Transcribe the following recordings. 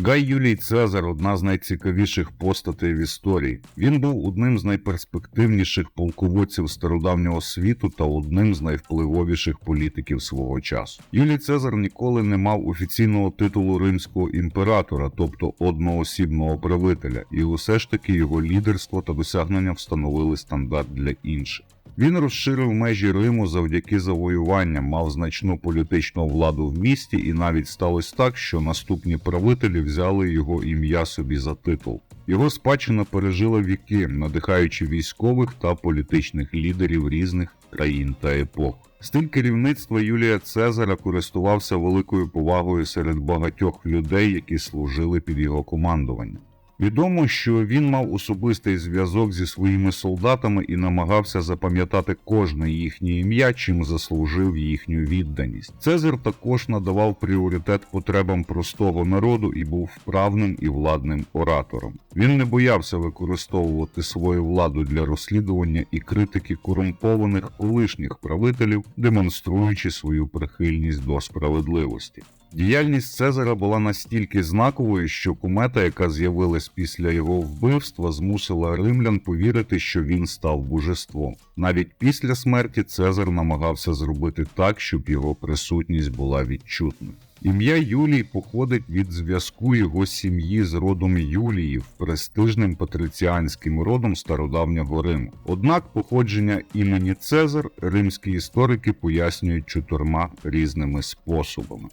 Гай Юлій Цезар одна з найцікавіших постатей в історії. Він був одним з найперспективніших полководців стародавнього світу та одним з найвпливовіших політиків свого часу. Юлій Цезар ніколи не мав офіційного титулу римського імператора, тобто одноосібного правителя, і усе ж таки його лідерство та досягнення встановили стандарт для інших. Він розширив межі Риму завдяки завоюванням, мав значну політичну владу в місті, і навіть сталося так, що наступні правителі взяли його ім'я собі за титул. Його спадщина пережила віки, надихаючи військових та політичних лідерів різних країн та епох. Стиль керівництва Юлія Цезара користувався великою повагою серед багатьох людей, які служили під його командуванням. Відомо, що він мав особистий зв'язок зі своїми солдатами і намагався запам'ятати кожне їхнє ім'я, чим заслужив їхню відданість. Цезар також надавав пріоритет потребам простого народу і був вправним і владним оратором. Він не боявся використовувати свою владу для розслідування і критики корумпованих колишніх правителів, демонструючи свою прихильність до справедливості. Діяльність Цезара була настільки знаковою, що кумета, яка з'явилась після його вбивства, змусила римлян повірити, що він став божеством. Навіть після смерті Цезар намагався зробити так, щоб його присутність була відчутною. Ім'я Юлій походить від зв'язку його сім'ї з родом Юліїв, престижним патриціанським родом стародавнього Риму. Однак походження імені Цезар римські історики пояснюють чотирма різними способами.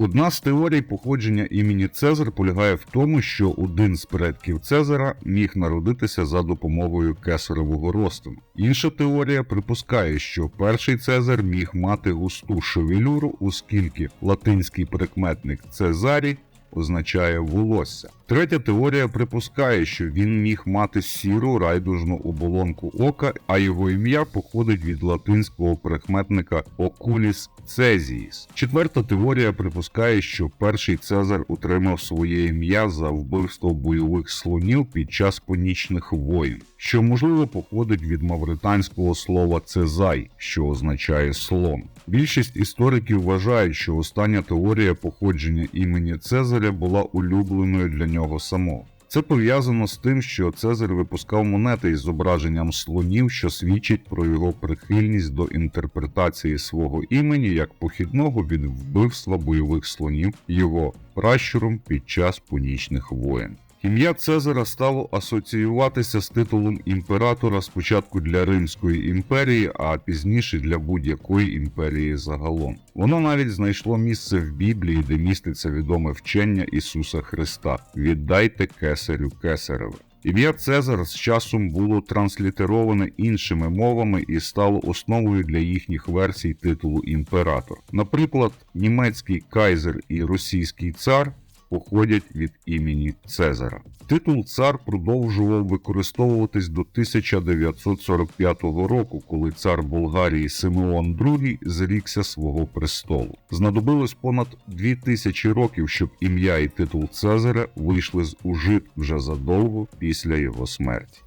Одна з теорій походження імені Цезар полягає в тому, що один з предків Цезара міг народитися за допомогою кесаревого розтину. Інша теорія припускає, що перший Цезар міг мати густу шевелюру, оскільки латинський прикметник Цезарі означає волосся. Третя теорія припускає, що він міг мати сіру райдужну оболонку ока, а його ім'я походить від латинського прикметника Oculis Цезіїс. Четверта теорія припускає, що перший Цезар отримав своє ім'я за вбивство бойових слонів під час понічних воїн, що можливо походить від мавританського слова цезай, що означає слон. Більшість істориків вважають, що остання теорія походження імені Цезаря була улюбленою для нього самого. Це пов'язано з тим, що Цезар випускав монети із зображенням слонів, що свідчить про його прихильність до інтерпретації свого імені як похідного від вбивства бойових слонів його пращуром під час понічних воєн. Ім'я Цезара стало асоціюватися з титулом імператора спочатку для Римської імперії, а пізніше для будь-якої імперії загалом. Воно навіть знайшло місце в Біблії, де міститься відоме вчення Ісуса Христа: Віддайте кесарю кесареве. Ім'я Цезар з часом було транслітероване іншими мовами і стало основою для їхніх версій титулу імператор. Наприклад, німецький кайзер і російський цар походять від імені Цезара. Титул цар продовжував використовуватись до 1945 року, коли цар Болгарії Симеон II зрікся свого престолу. Знадобилось понад 2000 років, щоб ім'я і титул Цезаря вийшли з ужит вже задовго після його смерті.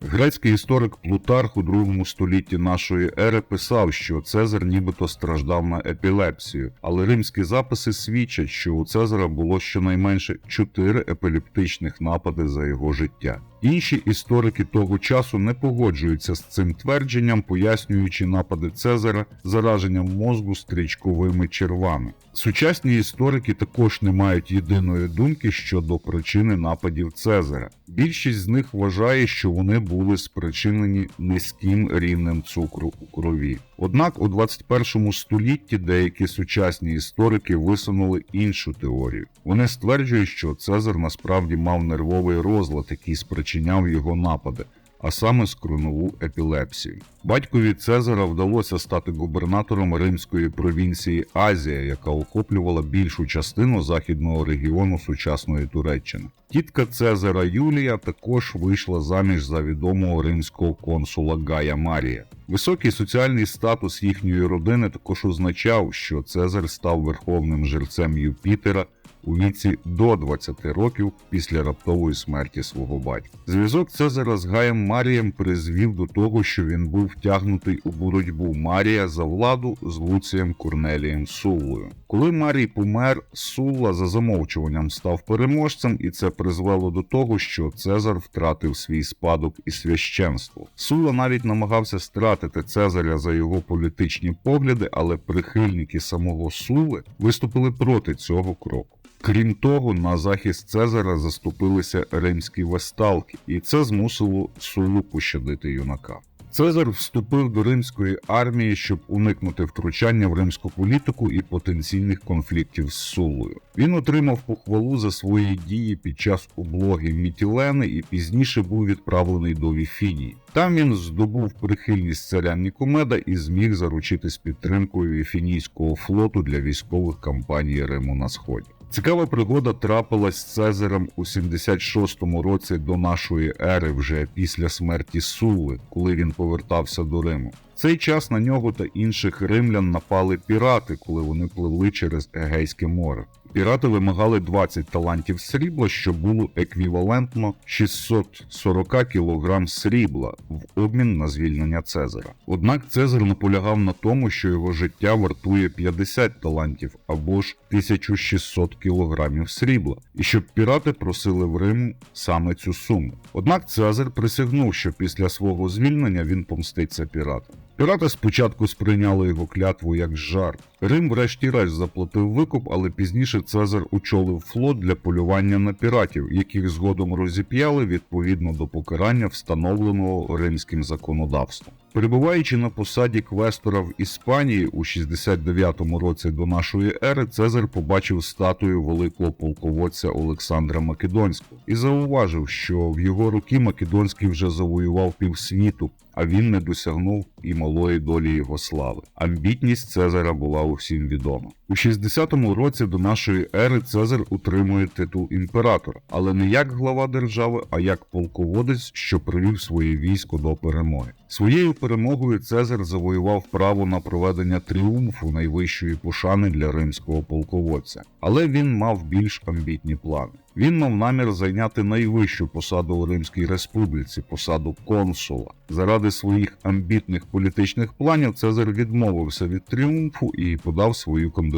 Грецький історик Плутарх у другому столітті нашої ери писав, що Цезар нібито страждав на епілепсію, але римські записи свідчать, що у Цезара було щонайменше чотири епілептичних напади за його життя. Інші історики того часу не погоджуються з цим твердженням, пояснюючи напади Цезара зараженням мозку стрічковими червами. Сучасні історики також не мають єдиної думки щодо причини нападів Цезара. Більшість з них вважає, що вони були спричинені низьким рівнем цукру у крові. Однак у 21 столітті деякі сучасні історики висунули іншу теорію. Вони стверджують, що Цезар насправді мав нервовий розлад, який спричиняв його напади, а саме скронову епілепсію. Батькові Цезара вдалося стати губернатором римської провінції Азія, яка охоплювала більшу частину західного регіону сучасної Туреччини. Тітка Цезара Юлія також вийшла заміж за відомого римського консула Гая Марія. Високий соціальний статус їхньої родини також означав, що Цезар став верховним жерцем Юпітера у віці до 20 років після раптової смерті свого батька. Зв'язок Цезара з Гаєм Марієм призвів до того, що він був втягнутий у боротьбу Марія за владу з Луцієм Корнелієм Суллою. Коли Марій помер, Сулла за замовчуванням став переможцем, і це призвело до того, що Цезар втратив свій спадок і священство. Сула навіть намагався стратити Цезаря за його політичні погляди, але прихильники самого Сули виступили проти цього кроку. Крім того, на захист Цезара заступилися римські весталки, і це змусило Сулу пощадити юнака. Цезар вступив до римської армії, щоб уникнути втручання в римську політику і потенційних конфліктів з Сулою. Він отримав похвалу за свої дії під час облоги Мітілени і пізніше був відправлений до Віфінії. Там він здобув прихильність царя Нікомеда і зміг заручитись підтримкою Віфінійського флоту для військових кампаній Риму на сході. Цікава пригода трапилась з Цезарем у 76-му році до нашої ери, вже після смерті Сули, коли він повертався до Риму. В цей час на нього та інших римлян напали пірати, коли вони пливли через Егейське море. Пірати вимагали 20 талантів срібла, що було еквівалентно 640 кг срібла в обмін на звільнення Цезаря. Однак Цезар наполягав на тому, що його життя вартує 50 талантів або ж 1600 кг срібла, і щоб пірати просили в Риму саме цю суму. Однак Цезар присягнув, що після свого звільнення він помститься піратам. Пірати спочатку сприйняли його клятву як жарт. Рим, врешті-решт, заплатив викуп, але пізніше Цезар очолив флот для полювання на піратів, яких згодом розіп'яли відповідно до покарання, встановленого римським законодавством. Перебуваючи на посаді квестора в Іспанії у 69-му році до нашої ери, Цезар побачив статую великого полководця Олександра Македонського і зауважив, що в його роки Македонський вже завоював півсвіту, а він не досягнув і малої долі його слави. Амбітність Цезаря була усім відома. У 60-му році до нашої ери Цезар утримує титул імператора, але не як глава держави, а як полководець, що привів своє військо до перемоги. Своєю перемогою Цезар завоював право на проведення тріумфу найвищої пошани для римського полководця, але він мав більш амбітні плани. Він мав намір зайняти найвищу посаду у Римській республіці, посаду консула. Заради своїх амбітних політичних планів Цезар відмовився від тріумфу і подав свою кандидатуру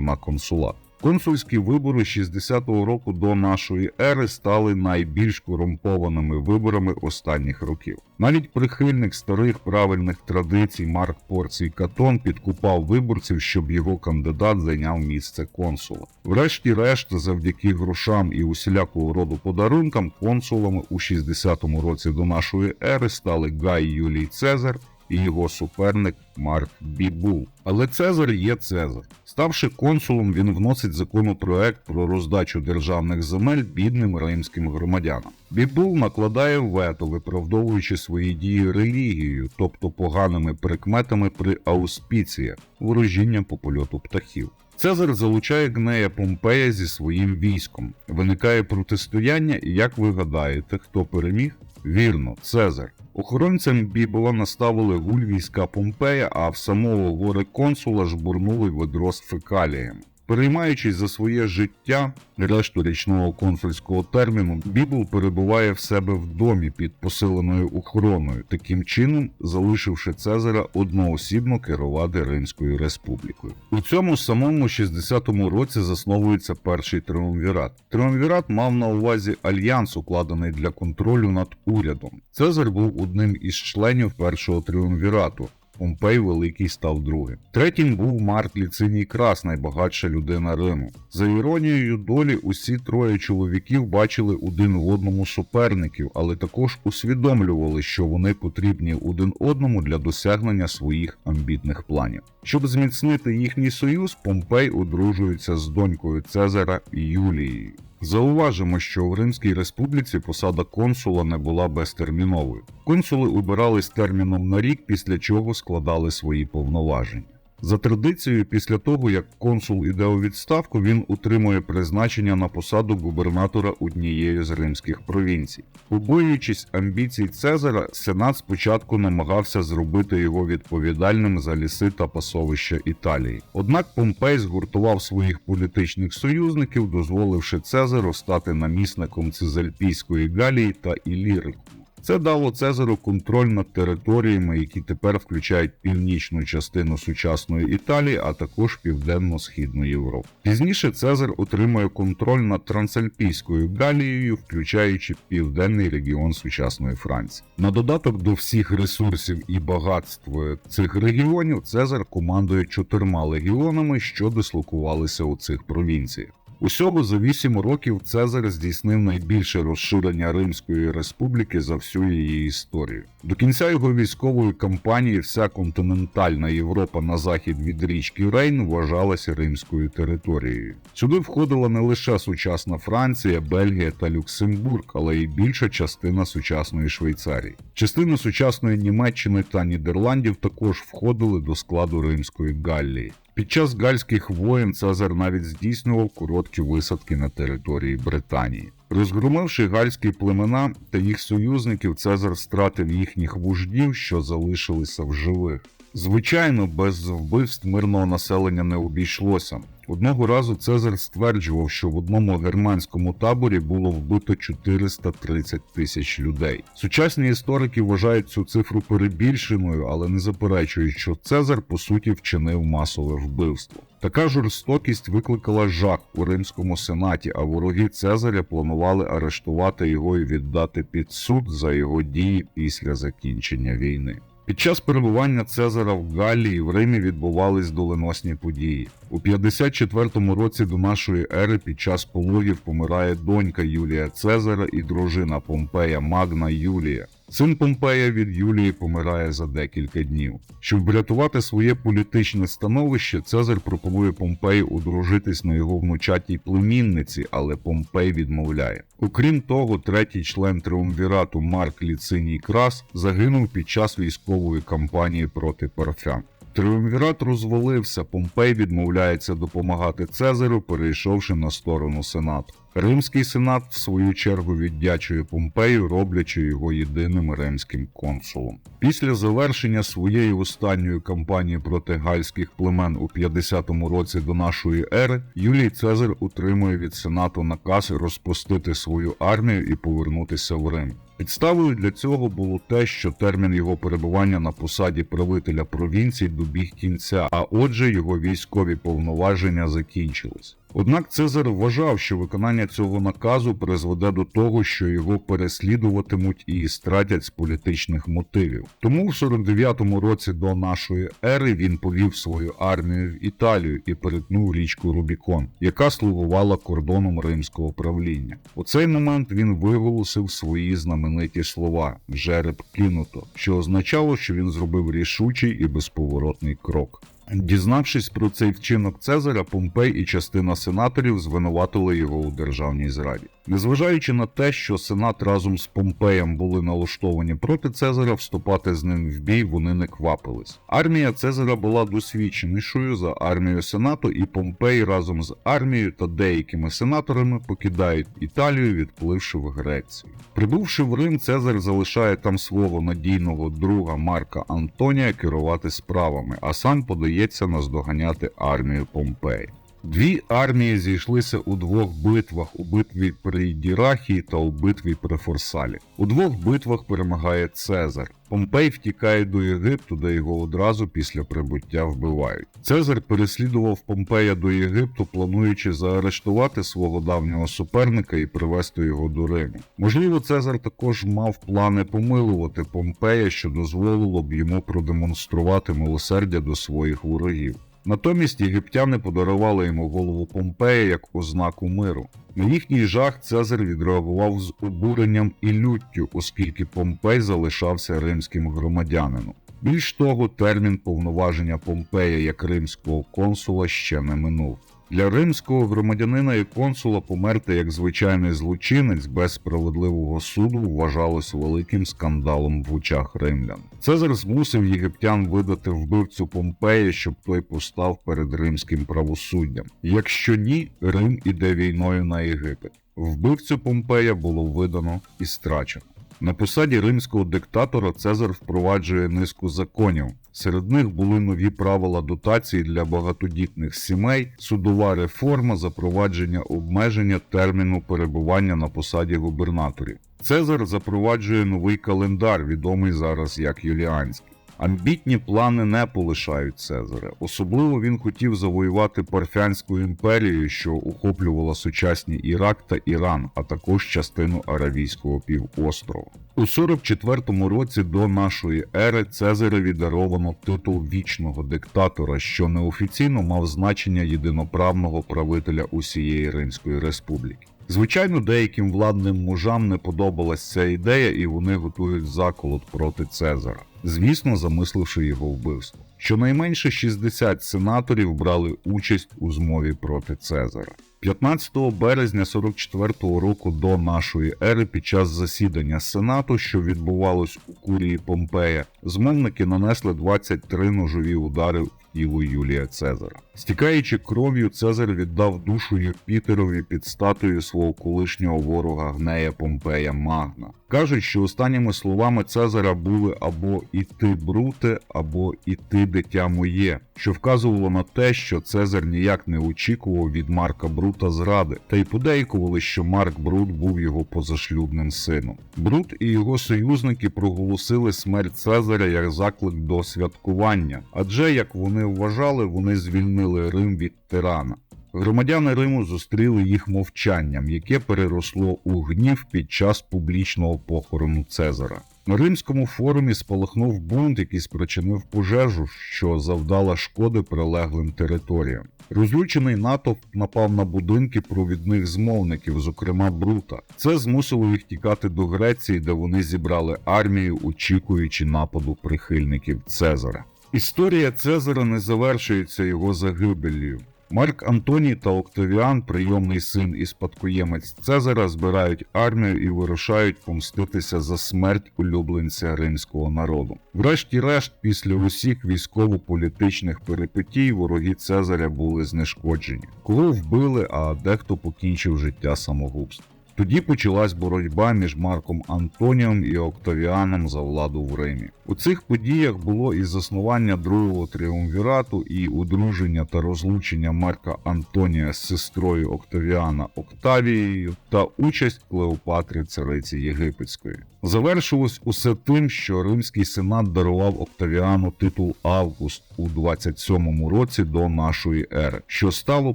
на консулат. Консульські вибори 60-го року до нашої ери стали найбільш корумпованими виборами останніх років. Навіть прихильник старих правильних традицій Марк Порцій Катон підкупав виборців, щоб його кандидат зайняв місце консула. Врешті-решт, завдяки грошам і усілякого роду подарункам, консулами у 60-му році до нашої ери стали Гай Юлій Цезар і його суперник Марк Бібул. Але Цезар є Цезар. Ставши консулом, він вносить законопроект про роздачу державних земель бідним римським громадянам. Бібул накладає вето, виправдовуючи свої дії релігією, тобто поганими прикметами при ауспіціях, ворожінням по польоту птахів. Цезар залучає гнея Помпея зі своїм військом. Виникає протистояння, і як ви гадаєте, хто переміг? Вірно, Цезар. Охоронцям Бібола наставили гуль війська Помпея, а в самого горе консула жбурнули ведро з фекаліями. Переймаючись за своє життя, решту річного консульського терміну, Бібл перебуває в себе в домі під посиленою охороною, таким чином залишивши Цезаря одноосібно керувати Римською республікою. У цьому самому 60-му році засновується перший триумвірат. Триумвірат мав на увазі альянс, укладений для контролю над урядом. Цезар був одним із членів першого триумвірату. Помпей Великий став другим. Третім був Марк Ліциній Крас, найбагатша людина Риму. За іронією долі, усі троє чоловіків бачили один в одному суперників, але також усвідомлювали, що вони потрібні один одному для досягнення своїх амбітних планів. Щоб зміцнити їхній союз, Помпей одружується з донькою Цезара Юлією. Зауважимо, що в Римській республіці посада консула не була безтерміновою. Консули обирались терміном на рік, після чого складали свої повноваження. За традицією, після того як консул іде у відставку, він утримує призначення на посаду губернатора однієї з римських провінцій. Побоюючись амбіцій Цезара, Сенат спочатку намагався зробити його відповідальним за ліси та пасовища Італії. Однак Помпей згуртував своїх політичних союзників, дозволивши Цезару стати намісником Цезальпійської Галії та Ілірикуму. Це дало Цезару контроль над територіями, які тепер включають північну частину сучасної Італії, а також південно-східну Європу. Пізніше Цезар отримує контроль над Трансальпійською Галією, включаючи південний регіон сучасної Франції. На додаток до всіх ресурсів і багатств цих регіонів Цезар командує чотирма легіонами, що дислокувалися у цих провінціях. Усього за 8 років Цезар здійснив найбільше розширення Римської республіки за всю її історію. До кінця його військової кампанії вся континентальна Європа на захід від річки Рейн вважалася римською територією. Сюди входила не лише сучасна Франція, Бельгія та Люксембург, але й більша частина сучасної Швейцарії. Частина сучасної Німеччини та Нідерландів також входили до складу Римської Галлії. Під час гальських воєн Цезар навіть здійснював короткі висадки на території Британії. Розгромивши гальські племена та їх союзників, Цезар стратив їхніх вождів, що залишилися в живих. Звичайно, без вбивств мирного населення не обійшлося. Одного разу Цезар стверджував, що в одному германському таборі було вбито 430 тисяч людей. Сучасні історики вважають цю цифру перебільшеною, але не заперечують, що Цезар по суті вчинив масове вбивство. Така жорстокість викликала жах у римському сенаті, а вороги Цезаря планували арештувати його і віддати під суд за його дії після закінчення війни. Під час перебування Цезара в Галлії в Римі відбувались доленосні події. У 54-му році до нашої ери під час пологів помирає донька Юлія Цезара і дружина Помпея Магна Юлія. Син Помпея від Юлії помирає за декілька днів. Щоб врятувати своє політичне становище, Цезар пропонує Помпею одружитись на його внучатій племінниці, але Помпей відмовляє. Окрім того, третій член триумвірату Марк Ліциній Крас загинув під час військової кампанії проти парфян. Триумвірат розвалився, Помпей відмовляється допомагати Цезарю, перейшовши на сторону Сенату. Римський сенат, в свою чергу, віддячує Помпею, роблячи його єдиним римським консулом. Після завершення своєї останньої кампанії проти гальських племен у 50-му році до нашої ери, Юлій Цезар утримує від сенату наказ розпустити свою армію і повернутися в Рим. Підставою для цього було те, що термін його перебування на посаді правителя провінції добіг кінця, а отже, його військові повноваження закінчились. Однак Цезар вважав, що виконання цього наказу призведе до того, що його переслідуватимуть і стратять з політичних мотивів. Тому в 49-му році до нашої ери він повів свою армію в Італію і перетнув річку Рубікон, яка слугувала кордоном римського правління. У цей момент він виголосив свої знамениті слова жереб кинуто, що означало, що він зробив рішучий і безповоротний крок. Дізнавшись про цей вчинок Цезаря, Помпей і частина сенаторів звинуватили його у державній зраді. Незважаючи на те, що сенат разом з Помпеєм були налаштовані проти Цезаря, вступати з ним в бій вони не квапились. Армія Цезаря була досвідченішою за армію Сенату, і Помпей разом з армією та деякими сенаторами покидають Італію, відпливши в Грецію. Прибувши в Рим, Цезар залишає там свого надійного друга Марка Антонія керувати справами, а сам подається наздоганяти армію Помпея. Дві армії зійшлися у двох битвах у битві при Дірахії та у битві при Форсалі. У двох битвах перемагає Цезар. Помпей втікає до Єгипту, де його одразу після прибуття вбивають. Цезар переслідував Помпея до Єгипту, плануючи заарештувати свого давнього суперника і привести його до Риму. Можливо, Цезар також мав плани помилувати Помпея, що дозволило б йому продемонструвати милосердя до своїх ворогів. Натомість єгиптяни подарували йому голову Помпея як ознаку миру. На їхній жах Цезар відреагував з обуренням і люттю, оскільки Помпей залишався римським громадянином. Більш того, термін повноваження Помпея як римського консула ще не минув. Для римського громадянина і консула померти як звичайний злочинець без справедливого суду вважалось великим скандалом в очах римлян. Цезар змусив єгиптян видати вбивцю Помпея, щоб той постав перед римським правосуддям. Якщо ні, Рим іде війною на Єгипет. Вбивцю Помпея було видано і страчено. На посаді римського диктатора Цезар впроваджує низку законів. Серед них були нові правила дотації для багатодітних сімей, судова реформа, запровадження обмеження терміну перебування на посаді губернаторів. Цезар запроваджує новий календар, відомий зараз як Юліанський. Амбітні плани не полишають Цезаря. Особливо він хотів завоювати Парфянську імперію, що охоплювала сучасні Ірак та Іран, а також частину Аравійського півострова. У 44-му році до нашої ери Цезареві даровано титул вічного диктатора, що неофіційно мав значення єдиноправного правителя усієї Римської республіки. Звичайно, деяким владним мужам не подобалась ця ідея, і вони готують заколот проти Цезара, звісно, замисливши його вбивство. Щонайменше 60 сенаторів брали участь у змові проти Цезара. 15 березня 44-го року до нашої ери під час засідання Сенату, що відбувалось у курії Помпея, змовники нанесли 23 ножові удари в тіло Юлія Цезара. Стікаючи кров'ю, Цезар віддав душу Юпітерові під статуєю свого колишнього ворога Гнея Помпея Магна. Кажуть, що останніми словами Цезара були або «І ти, бруте, або «І ти, дитя моє, що вказувало на те, що Цезар ніяк не очікував від Марка Брута зради, та й подейкували, що Марк Брут був його позашлюбним сином. Брут і його союзники проголосили смерть Цезаря як заклик до святкування, адже, як вони вважали, вони звільнили Рим від тирана. Громадяни Риму зустріли їх мовчанням, яке переросло у гнів під час публічного похорону Цезара. На римському форумі спалахнув бунт, який спричинив пожежу, що завдала шкоди прилеглим територіям. Розлючений натовп напав на будинки провідних змовників, зокрема Брута. Це змусило їх тікати до Греції, де вони зібрали армію, очікуючи нападу прихильників Цезара. Історія Цезара не завершується його загибеллю. Марк Антоній та Октавіан, прийомний син і спадкоємець Цезара, збирають армію і вирушають помститися за смерть улюбленця римського народу. Врешті-решт, після усіх військово-політичних перипетій, вороги Цезаря були знешкоджені. Кого вбили, а дехто покінчив життя самогубством. Тоді почалась боротьба між Марком Антонієм і Октавіаном за владу в Римі. У цих подіях було і заснування другого тріумвірату, і удруження та розлучення Марка Антонія з сестрою Октавіана Октавією та участь Клеопатри цариці Єгипетської. Завершилось усе тим, що Римський сенат дарував Октавіану титул Август у 27-му році до нашої ери, що стало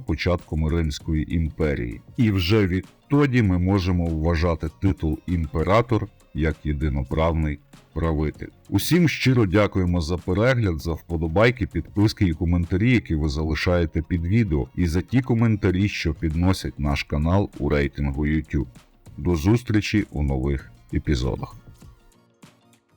початком Римської імперії. І вже відтоді ми можемо вважати титул імператор як єдиноправний правитель. Усім щиро дякуємо за перегляд, за вподобайки, підписки і коментарі, які ви залишаєте під відео, і за ті коментарі, що підносять наш канал у рейтингу YouTube. До зустрічі у нових епізодах.